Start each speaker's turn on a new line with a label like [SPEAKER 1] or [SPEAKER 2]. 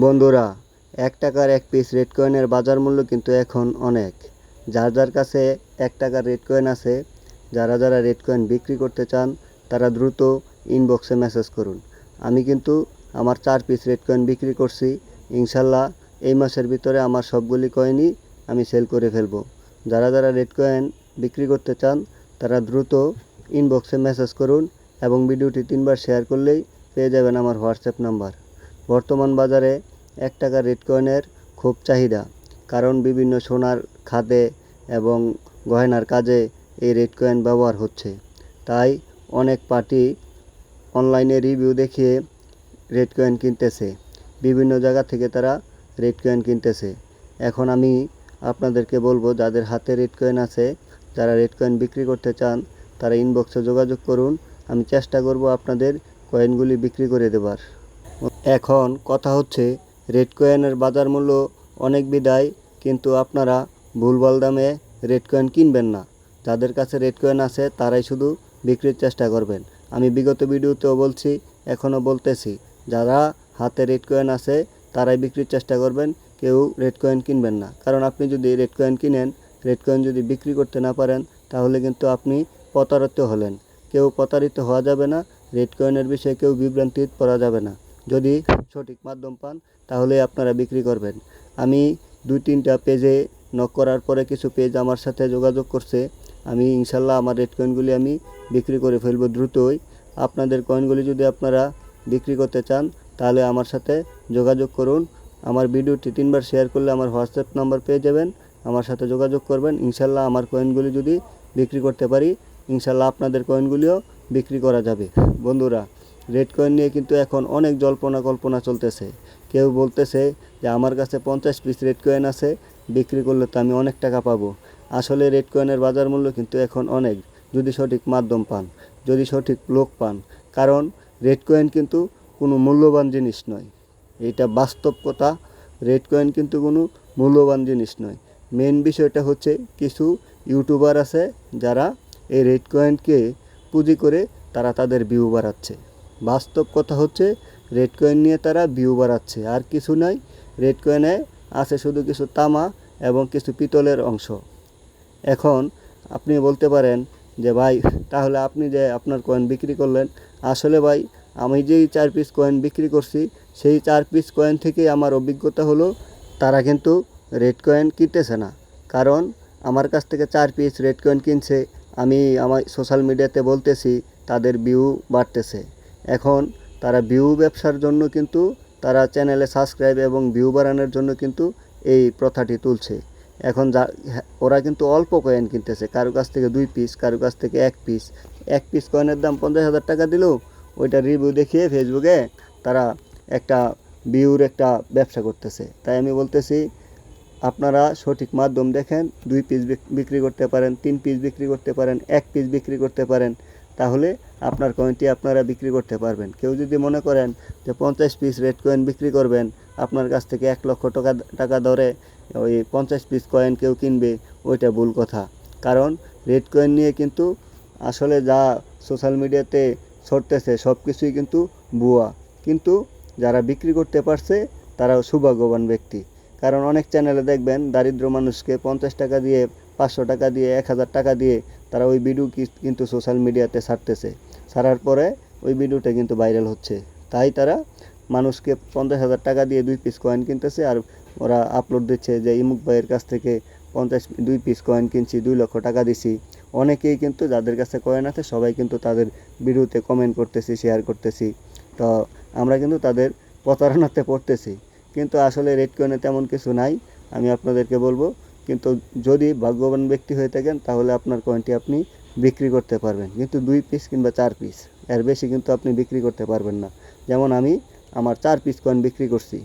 [SPEAKER 1] বন্ধুরা, এক টাকার এক পিস রেড কয়েনের বাজার মূল্য কিন্তু এখন অনেক। যার যার কাছে এক টাকার রেড কয়েন আছে, যারা যারা রেড কয়েন বিক্রি করতে চান, তারা দ্রুত ইনবক্সে মেসেজ করুন। আমি কিন্তু আমার চার পিস রেড কয়েন বিক্রি করছি। ইনশাল্লাহ এই মাসের ভিতরে আমার সবগুলি কয়েনই আমি সেল করে ফেলব। যারা যারা রেড কয়েন বিক্রি করতে চান, তারা দ্রুত ইনবক্সে মেসেজ করুন এবং ভিডিওটি তিনবার শেয়ার করলেই পেয়ে যাবেন আমার হোয়াটসঅ্যাপ নাম্বার বর্তমান বাজারে এক টাকা রেড কয়েনের খুব চাহিদা, কারণ বিভিন্ন সোনার খাদে এবং গয়নার কাজে এই রেড কয়েন ব্যবহার হচ্ছে। তাই অনেক পার্টি অনলাইনে রিভিউ দেখিয়ে রেড কয়েন কিনতেছে। বিভিন্ন জায়গা থেকে তারা রেড কয়েন কিনতেছে। এখন আমি আপনাদেরকে বলব, যাদের হাতে রেড কয়েন আছে, যারা রেড কয়েন বিক্রি করতে চান, তারা ইনবক্সে যোগাযোগ করুন। আমি চেষ্টা করব আপনাদের কয়েনগুলি বিক্রি করে দেবার। এখন কথা হচ্ছে রেড কয়েনের বাজার মূল্য অনেক বিদায়, কিন্তু আপনারা ভুলভাল দামে রেড কয়েন কিনবেন না। যাদের কাছে রেড কয়েন আছে, তারাই শুধু বিক্রির চেষ্টা করবেন। আমি বিগত ভিডিওতেও বলছি, এখনও বলতেছি, যারা হাতে রেড কয়েন আছে, তারাই বিক্রির চেষ্টা করবেন, কেউ রেড কয়েন কিনবেন না। কারণ আপনি যদি রেড কয়েন কিনেন রেড কয়েন যদি বিক্রি করতে না পারেন, তাহলে কিন্তু আপনি প্রতারিত হলেন। কেউ প্রতারিত হওয়া যাবে না রেড কয়েনের বিষয়ে কেউ বিভ্রান্তি পড়া যাবে না। যদি সঠিক মাধ্যম পান, তাহলে আপনারা বিক্রি করবেন। আমি দুই তিনটা পেজে নক করার পরে কিছু পেজ আমার সাথে যোগাযোগ করছে। আমি ইনশাল্লাহ আমার রেড কয়েনগুলি আমি বিক্রি করে ফেলব দ্রুতই। আপনাদের কয়েনগুলি যদি আপনারা বিক্রি করতে চান, তাহলে আমার সাথে যোগাযোগ করুন। আমার ভিডিওটি তিনবার শেয়ার করলে আমার হোয়াটসঅ্যাপ নাম্বার পেয়ে যাবেন। আমার সাথে যোগাযোগ করবেন। ইনশাল্লাহ আমার কয়েনগুলি যদি বিক্রি করতে পারি, ইনশাল্লাহ আপনাদের কয়েনগুলিও বিক্রি করা যাবে। বন্ধুরা রেড কয়েন নিয়ে কিন্তু এখন অনেক জল্পনা কল্পনা চলতেছে। কেউ বলতেছে যে, আমার কাছে পঞ্চাশ পিস রেড কয়েন আছে, বিক্রি করলে তো আমি অনেক টাকা পাবো। আসলে রেড কয়েনের বাজার মূল্য কিন্তু এখন অনেক। যদি সঠিক মাধ্যম পান, যদি সঠিক লোক পান, কারণ রেড কয়েন কিন্তু কোনো মূল্যবান জিনিস নয়। এটা বাস্তব কথা রেড কয়েন কিন্তু কোনো মূল্যবান জিনিস নয়। মেন বিষয়টা হচ্ছে কিছু ইউটিউবার আছে, যারা এই রেড কয়েনকে পুঁজি করে তারা তাদের ভিউ বাড়াচ্ছে। বাস্তব কথা হচ্ছে রেড কয়েন নিয়ে তারা ভিউ বাড়াচ্ছে। আর কিছু নাই রেড কয়েনে আছে শুধু কিছু তামা এবং কিছু পিতলের অংশ। এখন আপনি বলতে পারেন যে, ভাই, তাহলে আপনি যে আপনার কয়েন বিক্রি করলেন, আসলে ভাই, আমি যেই চার পিস কয়েন বিক্রি করছি, সেই চার পিস কয়েন থেকে আমার অভিজ্ঞতা হলো, তারা কিন্তু রেড কয়েন কিনতেছে না। কারণ আমার কাছ থেকে চার পিস রেড কয়েন কিনছে, আমি আমার সোশ্যাল মিডিয়াতে বলতেছি, তাদের ভিউ বাড়তেছে। এখন তারা ভিউ ব্যবসার জন্য কিন্তু তারা চ্যানেলে সাবস্ক্রাইব এবং ভিউ বাড়ানোর জন্য কিন্তু এই প্রথাটি তুলছে। এখন যা, ওরা কিন্তু অল্প কয়েন কিনতেছে। কারও কাছ থেকে দুই পিস কারও কাছ থেকে এক পিস এক পিস কয়েনের দাম পঞ্চাশ হাজার টাকা দিলেও ওইটা রিভিউ দেখিয়ে ফেসবুকে তারা একটা ভিউর একটা ব্যবসা করতেছে। তাই আমি বলতেছি, আপনারা সঠিক মাধ্যম দেখেন, দুই পিস বিক্রি করতে পারেন, তিন পিস বিক্রি করতে পারেন, এক পিস বিক্রি করতে পারেন। তাহলে আপনার কয়েনটি আপনারা বিক্রি করতে পারবেন। কেউ যদি মনে করেন যে পঞ্চাশ পিস রেড কয়েন বিক্রি করবেন, আপনার কাছ থেকে এক লক্ষ টাকা টাকা ধরে ওই পঞ্চাশ পিস কয়েন কেউ কিনবে, ওইটা ভুল কথা। কারণ রেড কয়েন নিয়ে কিন্তু আসলে যা সোশ্যাল মিডিয়াতে ছড়তেছে সব কিছুই কিন্তু ভুয়া। কিন্তু যারা বিক্রি করতে পারছে, তারাও সৌভাগ্যবান ব্যক্তি। কারণ অনেক চ্যানেলে দেখবেন, দারিদ্র মানুষকে পঞ্চাশ টাকা দিয়ে, পাঁচশো টাকা দিয়ে, এক হাজার টাকা দিয়ে তারা ওই ভিডিও কিন্তু সোশ্যাল মিডিয়াতে ছাড়তেছে। ছাড়ার পরে ওই ভিডিওটা কিন্তু ভাইরাল হচ্ছে। তাই তারা মানুষকে পঞ্চাশ হাজার টাকা দিয়ে দুই পিস কয়েন কিনতেছে আর ওরা আপলোড দিচ্ছে যে, ইমুক ভাইয়ের কাছ থেকে পঞ্চাশ দুই পিস কয়েন কিনছি, দুই লক্ষ টাকা দিছি। অনেকেই কিন্তু যাদের কাছে কয়েন আছে, সবাই কিন্তু তাদের ভিডিওতে কমেন্ট করতেছি শেয়ার করতেছি। তো আমরা কিন্তু তাদের প্রতারণাতে পড়তেছি। কিন্তু আসলে রেড কয়েনে তেমন কিছু নাই। আমি আপনাদেরকে বলব কিন্তু যদি ভাগ্যবান ব্যক্তি হয়ে থাকেন, তাহলে আপনার কয়েনটি আপনি বিক্রি করতে পারবেন। কিন্তু দুই পিস কিংবা চার পিস এর বেশি কিন্তু আপনি বিক্রি করতে পারবেন না। যেমন আমি আমার চার পিস কয়েন বিক্রি করছি।